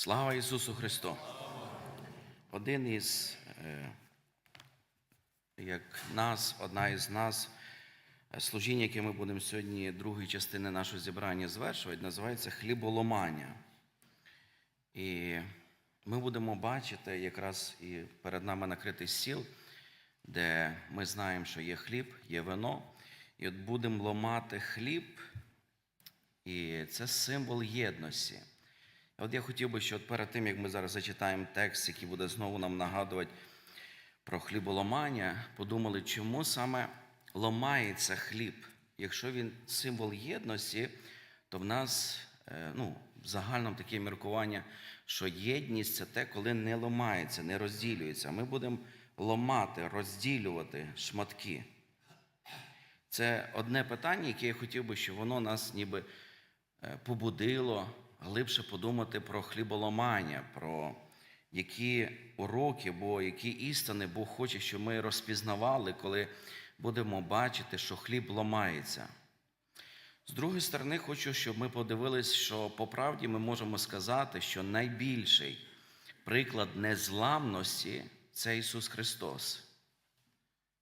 Слава Ісусу Христу! Один із, е, як нас, одна із нас, служіння, яке ми будемо сьогодні, другої частини нашого зібрання звершувати, називається хліболомання. І ми будемо бачити якраз і перед нами накритий стіл, де ми знаємо, що є хліб, є вино. І от будемо ломати хліб, і це символ єдності. От я хотів би, що от перед тим, як ми зараз зачитаємо текст, який буде знову нам нагадувати про хліболомання, подумали, чому саме ломається хліб. Якщо він символ єдності, то в нас е, ну, в загальному таке міркування, що єдність це те, коли не ламається, не розділюється. Ми будемо ломати, розділювати шматки. Це одне питання, яке я хотів би, щоб воно нас ніби е, побудило глибше подумати про хліболомання, про які уроки, бо які істини Бог хоче, щоб ми розпізнавали, коли будемо бачити, що хліб ламається. З другої сторони, хочу, щоб ми подивились, що по правді ми можемо сказати, що найбільший приклад незламності це Ісус Христос.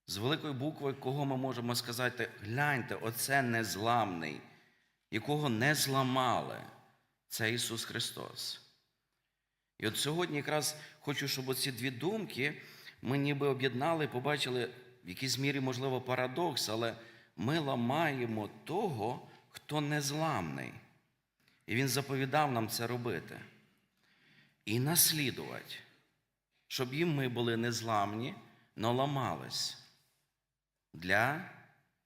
З великої букви, кого ми можемо сказати, гляньте, оце незламний, якого не зламали, це Ісус Христос. І от сьогодні якраз хочу, щоб оці дві думки ми ніби об'єднали, побачили в якійсь мірі, можливо, парадокс, але ми ламаємо того, хто незламний. І Він заповідав нам це робити. І наслідувати, щоб їм ми були незламні, но ламались. Для,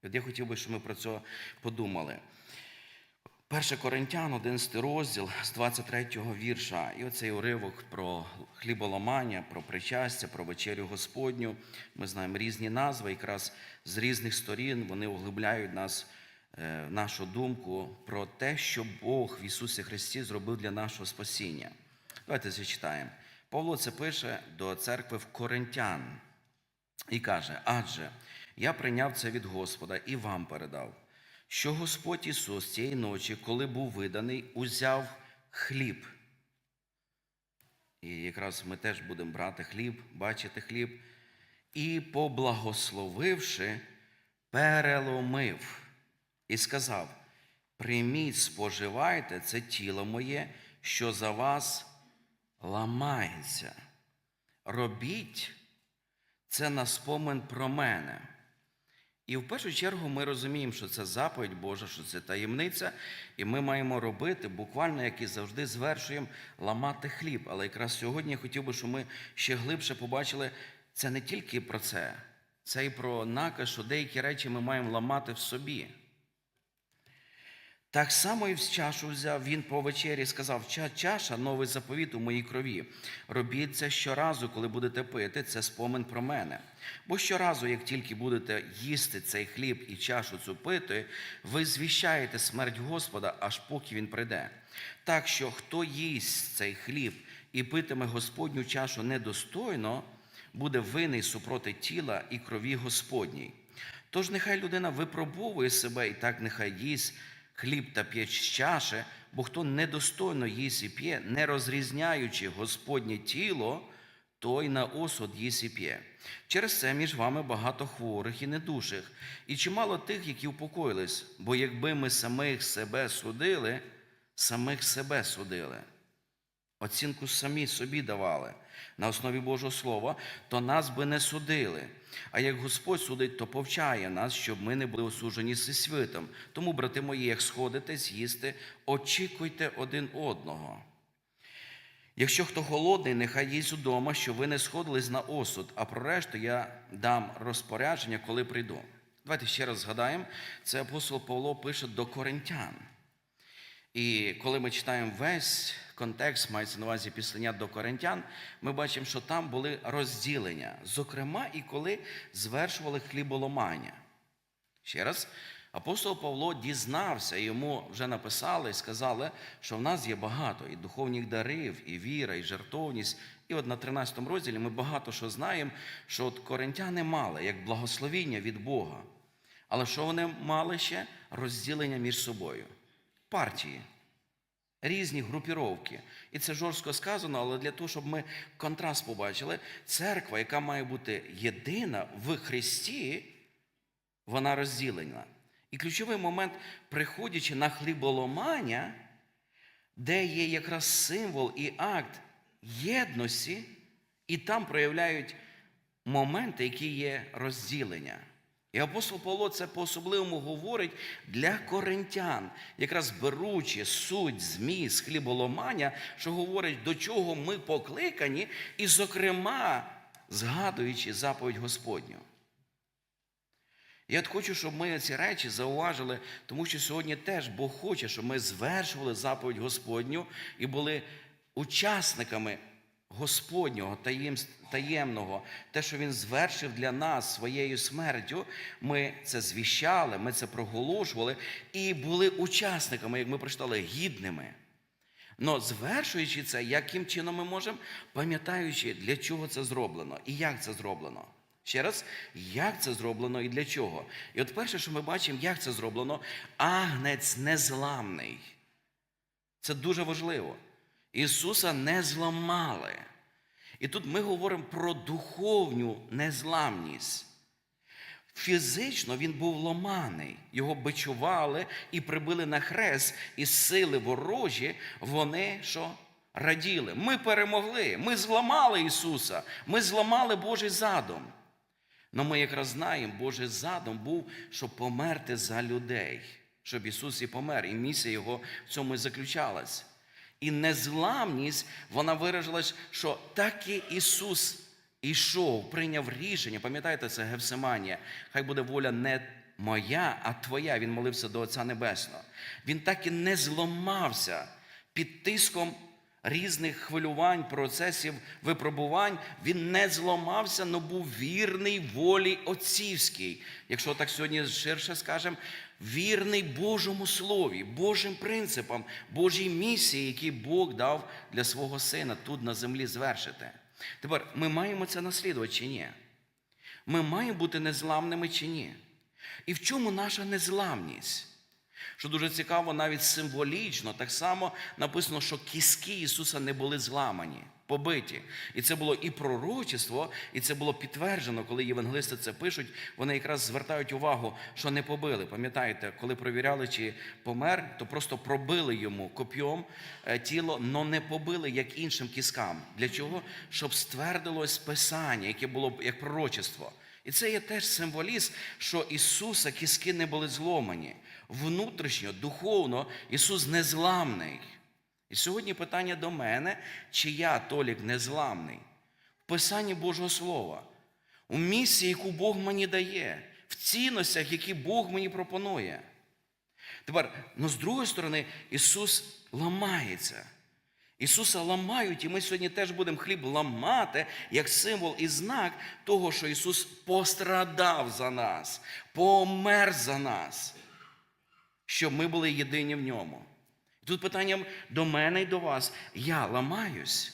от я хотів би, щоб ми про це подумали. 1 Коринтян, 11 розділ з 23 вірша, і оцей уривок про хліболамання, про причастя, про вечерю Господню. Ми знаємо різні назви, якраз з різних сторін вони углибляють нас, е, нашу думку про те, що Бог в Ісусі Христі зробив для нашого спасіння. Давайте зачитаємо. Павло це пише до церкви в Коринтян і каже: Адже я прийняв це від Господа і вам передав що Господь Ісус цієї ночі, коли був виданий, узяв хліб. І якраз ми теж будемо брати хліб, бачити хліб, і, поблагословивши, переломив і сказав: Прийміть, споживайте це тіло моє, що за вас ламається. Робіть це на спомин про мене. І в першу чергу ми розуміємо, що це заповідь Божа, що це таємниця, і ми маємо робити, буквально, як і завжди, звершуємо ламати хліб. Але якраз сьогодні я хотів би, щоб ми ще глибше побачили, це не тільки про це, це і про наказ, що деякі речі ми маємо ламати в собі. Так само і в чашу взяв він по вечері сказав: «Ча- чаша, новий заповіт у моїй крові. Робіть це щоразу, коли будете пити, це спомин про мене. Бо щоразу, як тільки будете їсти цей хліб і чашу цю пити, ви звіщаєте смерть Господа, аж поки він прийде. Так що хто їсть цей хліб і питиме Господню чашу недостойно, буде винний супроти тіла і крові Господній. Тож нехай людина випробовує себе і так нехай їсть хліб та п'є з чаші, бо хто недостойно їсть і п'є, не розрізняючи Господнє тіло, той на осуд їсть і п'є. Через це між вами багато хворих і недуших, і чимало тих, які упокоїлись, бо якби ми самих себе судили, самих себе судили. Оцінку самі собі давали на основі Божого Слова, то нас би не судили. А як Господь судить, то повчає нас, щоб ми не були осуджені зі світом. Тому, брати мої, як сходитесь їсти, очікуйте один одного. Якщо хто голодний, нехай їсть удома, щоб ви не сходились на осуд, а про решту я дам розпорядження, коли прийду. Давайте ще раз згадаємо, це апостол Павло пише до коринтян. І коли ми читаємо весь контекст, мається на увазі післання до коринтян, ми бачимо, що там були розділення, зокрема, і коли звершували хліболомання. Ще раз, апостол Павло дізнався, йому вже написали і сказали, що в нас є багато і духовних дарів, і віра, і жертовність. І от на 13 розділі ми багато що знаємо, що от коринтяни мали як благословіння від Бога. Але що вони мали ще? Розділення між собою партії. різні групіровки. І це жорстко сказано, але для того, щоб ми контраст побачили, церква, яка має бути єдина в Христі, вона розділена. І ключовий момент, приходячи на хліболомання, де є якраз символ і акт єдності, і там проявляють моменти, які є розділення. І апостол Павло це по-особливому говорить для коринтян, якраз беручи суть, зміст, хліболомання, що говорить, до чого ми покликані, і, зокрема, згадуючи заповідь Господню. Я от хочу, щоб ми ці речі зауважили, тому що сьогодні теж Бог хоче, щоб ми звершували заповідь Господню і були учасниками Господнього таємного, те, що Він звершив для нас своєю смертю, ми це звіщали, ми це проголошували і були учасниками, як ми прочитали, гідними. Но звершуючи це, яким чином ми можемо, пам'ятаючи, для чого це зроблено і як це зроблено. Ще раз, як це зроблено і для чого? І от перше, що ми бачимо, як це зроблено, агнець незламний. Це дуже важливо. Ісуса не зламали. І тут ми говоримо про духовну незламність. Фізично він був ломаний, його бичували і прибили на хрест, і сили ворожі, вони що? Раділи. Ми перемогли, ми зламали Ісуса, ми зламали Божий задум. Но ми якраз знаємо, Божий задум був, щоб померти за людей, щоб Ісус і помер, і місія Його в цьому і заключалась. І незламність, вона виражилась, що так і Ісус ішов, прийняв рішення. Пам'ятаєте, це Гевсиманія. Хай буде воля не моя, а твоя. Він молився до Отця Небесного. Він так і не зламався під тиском різних хвилювань, процесів, випробувань. Він не зламався, але був вірний волі отцівській. Якщо так сьогодні ширше скажемо, вірний Божому Слові, Божим принципам, Божій місії, які Бог дав для свого сина тут на землі звершити. Тепер ми маємо це наслідувати чи ні? Ми маємо бути незламними чи ні? І в чому наша незламність? Що дуже цікаво, навіть символічно, так само написано, що кіски Ісуса не були зламані, побиті. І це було і пророчество, і це було підтверджено, коли євангелисти це пишуть, вони якраз звертають увагу, що не побили. Пам'ятаєте, коли провіряли, чи помер, то просто пробили йому коп'єм е, тіло, но не побили, як іншим кіскам. Для чого? Щоб ствердилось Писання, яке було як пророчество. І це є теж символізм, що Ісуса кіски не були зломані. Внутрішньо, духовно Ісус незламний. І сьогодні питання до мене, чи я, Толік, незламний? В Писанні Божого Слова, у місії, яку Бог мені дає, в цінностях, які Бог мені пропонує. Тепер, ну з другої сторони, Ісус ламається. Ісуса ламають, і ми сьогодні теж будемо хліб ламати як символ і знак того, що Ісус пострадав за нас, помер за нас, щоб ми були єдині в ньому. Тут питання до мене і до вас: я ламаюсь.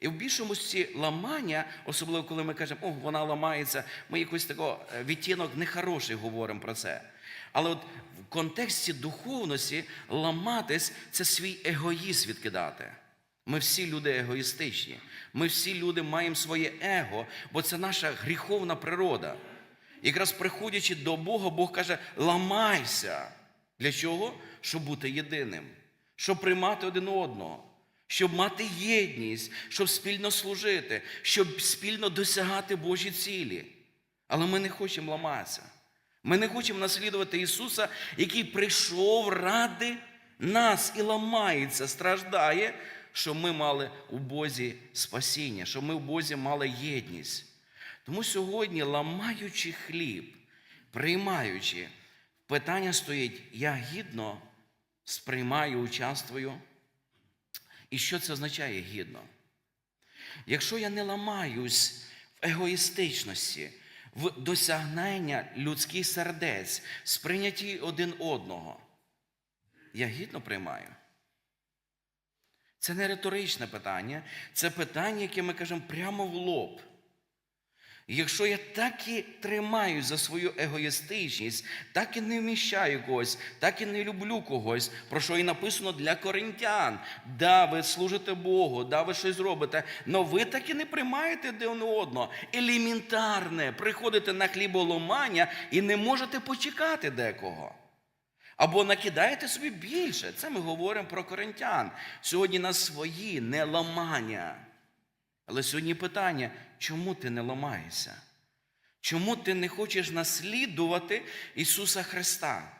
І в більшості ламання, особливо коли ми кажемо, о, вона ламається, ми якийсь такий відтінок нехороший говоримо про це. Але от в контексті духовності ламатись це свій егоїзм відкидати. Ми всі люди егоїстичні. Ми всі люди маємо своє его, бо це наша гріховна природа. Якраз приходячи до Бога, Бог каже: ламайся. Для чого? Щоб бути єдиним, щоб приймати один одного, щоб мати єдність, щоб спільно служити, щоб спільно досягати Божі цілі. Але ми не хочемо ламатися. Ми не хочемо наслідувати Ісуса, який прийшов ради нас і ламається, страждає, щоб ми мали у Бозі спасіння, щоб ми в Бозі мали єдність. Тому сьогодні, ламаючи хліб, приймаючи, питання стоїть: я гідно сприймаю, участвую. І що це означає гідно? Якщо я не ламаюсь в егоїстичності, в досягнення людських сердець, сприйнятті один одного, я гідно приймаю. Це не риторичне питання, це питання, яке ми кажемо прямо в лоб. Якщо я так і тримаюсь за свою егоїстичність, так і не вміщаю когось, так і не люблю когось, про що і написано для коринтян. Да, ви служите Богу, да, ви щось робите, але ви так і не приймаєте один одного. Елементарне, приходите на хліболомання і не можете почекати декого. Або накидаєте собі більше. Це ми говоримо про коринтян. Сьогодні на свої не ламання. Але сьогодні питання, чому ти не ламаєшся? Чому ти не хочеш наслідувати Ісуса Христа,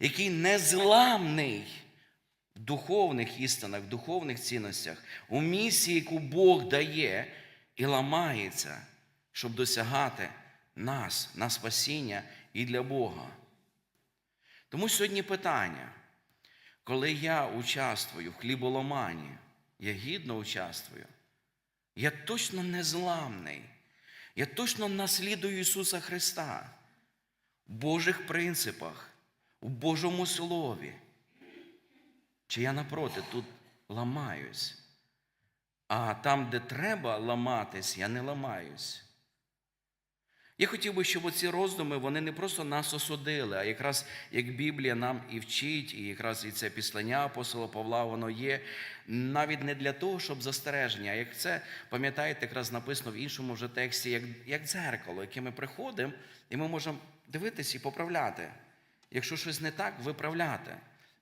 який незламний в духовних істинах, в духовних цінностях, у місії, яку Бог дає, і ламається, щоб досягати нас, на спасіння і для Бога. Тому сьогодні питання, коли я участвую в хліболоманні, я гідно участвую, я точно незламний, я точно наслідую Ісуса Христа в Божих принципах, у Божому Слові. Чи я напроти тут ламаюсь, а там, де треба ламатись, я не ламаюсь. Я хотів би, щоб оці роздуми вони не просто нас осудили, а якраз як Біблія нам і вчить, і якраз і це післання апостола Павла, воно є навіть не для того, щоб застереження. А як це пам'ятаєте, якраз написано в іншому вже тексті, як, як дзеркало, яке ми приходимо, і ми можемо дивитися і поправляти. Якщо щось не так, виправляти.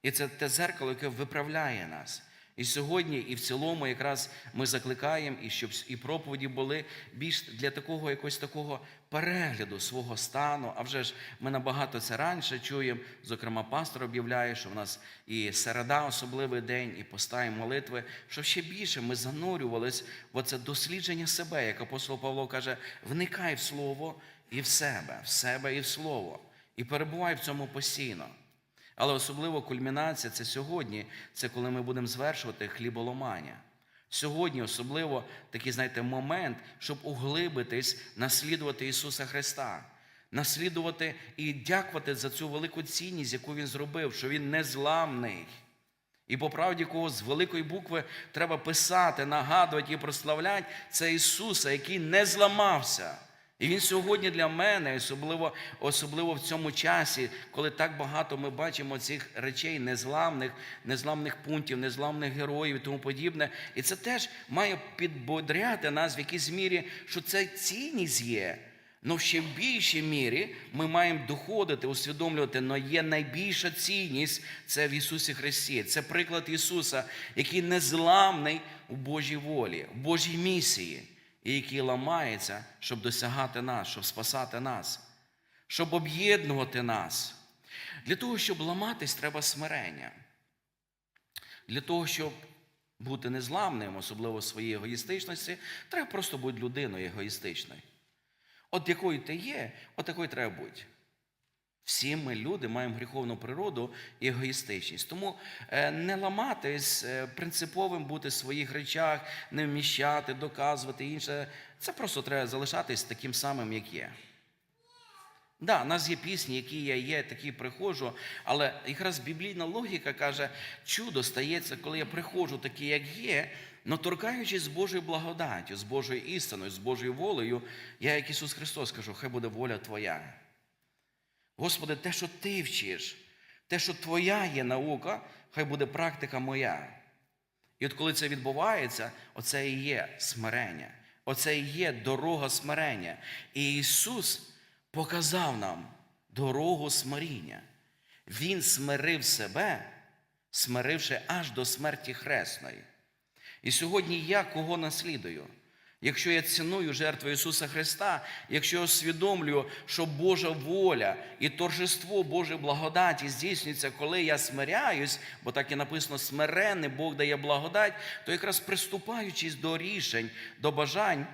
І це те дзеркало, яке виправляє нас. І сьогодні, і в цілому, якраз ми закликаємо, і щоб і проповіді були більш для такого якогось такого перегляду свого стану. А вже ж ми набагато це раніше чуємо. Зокрема, пастор об'являє, що в нас і середа особливий день, і поста, і молитви, щоб ще більше ми занурювались в оце дослідження себе, як апостол Павло каже, вникай в слово і в себе, в себе і в слово, і перебувай в цьому постійно. Але особливо кульмінація це сьогодні, це коли ми будемо звершувати хліболомання. Сьогодні особливо такий, знаєте, момент, щоб углибитись, наслідувати Ісуса Христа, наслідувати і дякувати за цю велику цінність, яку Він зробив, що Він незламний. І по правді, кого з великої букви треба писати, нагадувати і прославляти, це Ісуса, який не зламався. І Він сьогодні для мене, особливо особливо в цьому часі, коли так багато ми бачимо цих речей незламних, незламних пунктів, незламних героїв і тому подібне. І це теж має підбодряти нас в якійсь мірі, що це цінність є. Но ще в більшій мірі ми маємо доходити, усвідомлювати, але є найбільша цінність це в Ісусі Христі. Це приклад Ісуса, який незламний у Божій волі, в Божій місії і який ламається, щоб досягати нас, щоб спасати нас, щоб об'єднувати нас. Для того, щоб ламатись, треба смирення. Для того, щоб бути незламним, особливо в своїй егоїстичності, треба просто бути людиною егоїстичною. От якою ти є, от такою треба бути. Всі ми, люди, маємо гріховну природу і егоїстичність. Тому е, не ламатись, е, принциповим бути в своїх речах, не вміщати, доказувати інше. Це просто треба залишатись таким самим, як є. Да, у нас є пісні, які я є, такі приходжу, але якраз біблійна логіка каже, чудо стається, коли я приходжу такий, як є, но торкаючись з Божою благодаттю, з Божою істиною, з Божою волею, я, як Ісус Христос, кажу, хай буде воля Твоя. Господи, те, що ти вчиш, те, що твоя є наука, хай буде практика моя. І от коли це відбувається, оце і є смирення, оце і є дорога смирення. І Ісус показав нам дорогу смиріння. Він смирив себе, смиривши аж до смерті хресної. І сьогодні я кого наслідую? Якщо я ціную жертву Ісуса Христа, якщо я усвідомлюю, що Божа воля і торжество Божої благодаті здійснюється, коли я смиряюсь, бо так і написано, смирений Бог дає благодать, то якраз приступаючись до рішень, до бажань,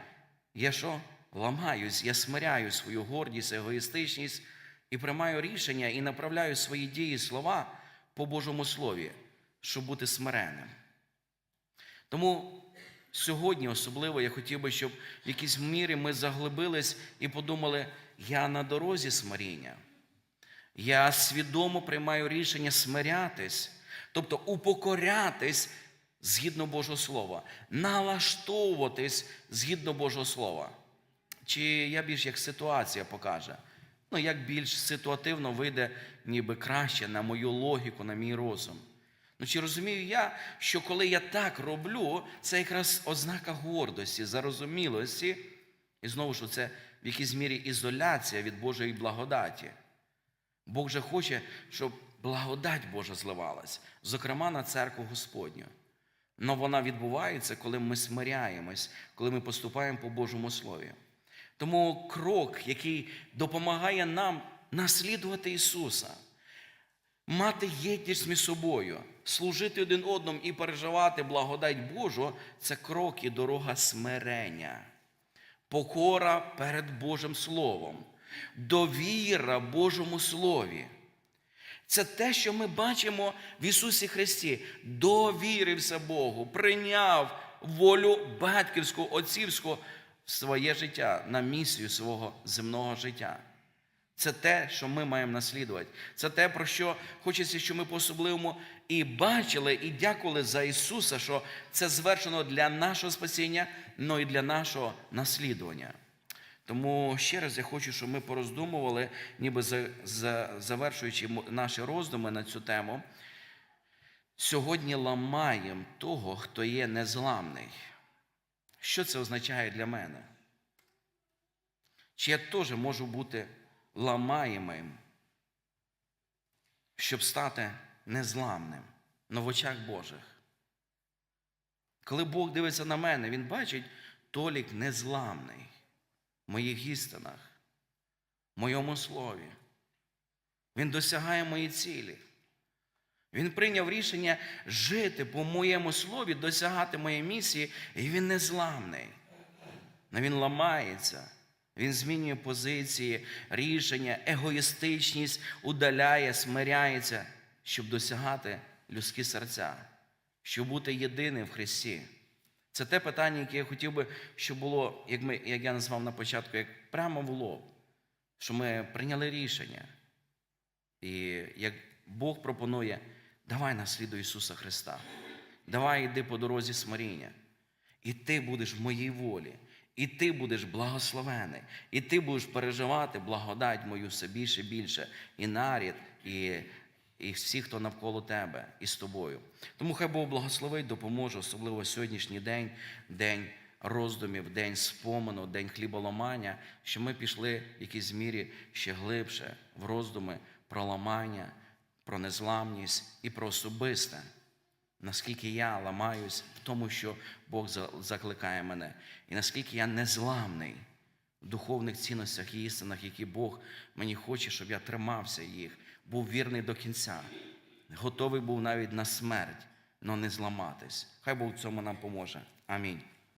я що? Ламаюсь, я смиряю свою гордість, егоїстичність і приймаю рішення і направляю свої дії, слова по Божому Слові, щоб бути смиренним. Тому Сьогодні особливо я хотів би, щоб в якійсь мірі ми заглибились і подумали, я на дорозі смиріння. Я свідомо приймаю рішення смирятись, тобто упокорятись згідно Божого Слова, налаштовуватись згідно Божого Слова. Чи я більш як ситуація покаже? Ну, як більш ситуативно вийде, ніби краще на мою логіку, на мій розум. Ну, чи розумію я, що коли я так роблю, це якраз ознака гордості, зарозумілості, і знову ж це в якійсь мірі ізоляція від Божої благодаті. Бог же хоче, щоб благодать Божа зливалась, зокрема на церкву Господню. Но вона відбувається, коли ми смиряємось, коли ми поступаємо по Божому Слові. Тому крок, який допомагає нам наслідувати Ісуса, мати єдність між собою, служити один одному і переживати благодать Божу це крок і дорога смирення, покора перед Божим Словом, довіра Божому Слові. Це те, що ми бачимо в Ісусі Христі. Довірився Богу, прийняв волю батьківську, отцівську в своє життя, на місію свого земного життя. Це те, що ми маємо наслідувати. Це те, про що хочеться, щоб ми по-особливому і бачили, і дякували за Ісуса, що це звершено для нашого спасіння, але і для нашого наслідування. Тому ще раз я хочу, щоб ми пороздумували, ніби за, за, завершуючи наші роздуми на цю тему. Сьогодні ламаємо того, хто є незламний. Що це означає для мене? Чи я теж можу бути ламаємим, щоб стати незламним на в очах Божих? Коли Бог дивиться на мене, Він бачить Толік незламний в моїх істинах, в моєму слові. Він досягає мої цілі. Він прийняв рішення жити по моєму слові, досягати моєї місії, і він незламний. Він ламається, він змінює позиції, рішення, егоїстичність удаляє, смиряється, щоб досягати людські серця, щоб бути єдиним в Христі. Це те питання, яке я хотів би, щоб було, як, ми, як я назвав на початку, як прямо в лоб, що ми прийняли рішення. І як Бог пропонує, давай наслідуй Ісуса Христа, давай йди по дорозі смиріння. І ти будеш в моїй волі, і ти будеш благословений, і ти будеш переживати благодать мою все більше і більше, і нарід, і, і всі, хто навколо тебе і з тобою. Тому хай Бог благословить, допоможе, особливо сьогоднішній день, день роздумів, день спомену, день хліболамання, що ми пішли в якійсь мірі ще глибше в роздуми про ламання, про незламність і про особисте наскільки я ламаюсь в тому, що Бог закликає мене, і наскільки я незламний в духовних цінностях і істинах, які Бог мені хоче, щоб я тримався їх, був вірний до кінця, готовий був навіть на смерть, але не зламатись. Хай Бог в цьому нам поможе. Амінь.